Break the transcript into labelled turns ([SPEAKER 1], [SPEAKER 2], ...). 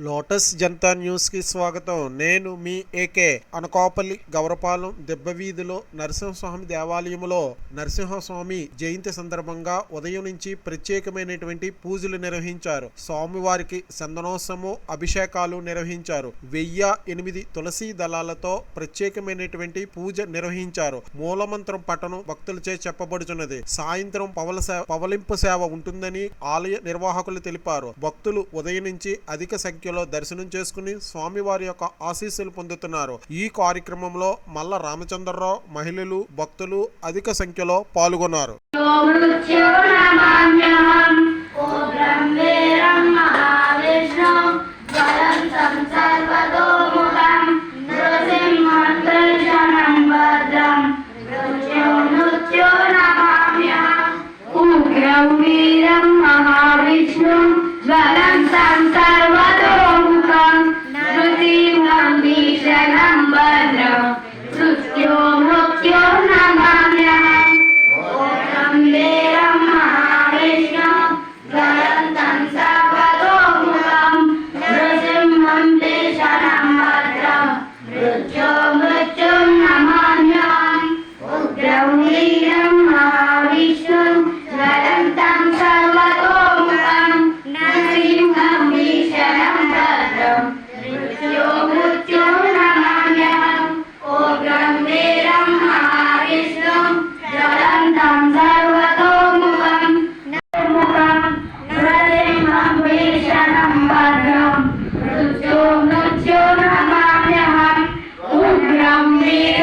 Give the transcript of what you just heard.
[SPEAKER 1] Lotus Janata న్యూస్కి స్వాగతం. నేను మీ ఏకే అనకాపల్లి గౌరపాలెం దెబ్బవీధిలో నరసింహస్వామి దేవాలయంలో నరసింహస్వామి జయంతి సందర్భంగా ఉదయం నుంచి ప్రత్యేకమైనటువంటి పూజలు నిర్వహించారు. స్వామివారికి చందనోత్సవము అభిషేకాలు నిర్వహించారు. వెయ్యి ఎనిమిది తులసి దళాలతో ప్రత్యేకమైనటువంటి పూజ నిర్వహించారు. మూలమంత్రం పఠనం భక్తులచే చెప్పబడుచున్నది. సాయంత్రం పవల సేవ పవలింపు సేవ ఉంటుందని ఆలయ నిర్వాహకులు తెలిపారు. భక్తులు ఉదయం నుంచి అధిక సంఖ్య సంఖ్యలో దర్శనం చేసుకుని స్వామివారి యొక్క ఆశీస్సులు పొందుతున్నారు. ఈ కార్యక్రమంలో మల్ల రామచంద్రరావు మహిళలు భక్తులు అధిక సంఖ్యలో పాల్గొన్నారు.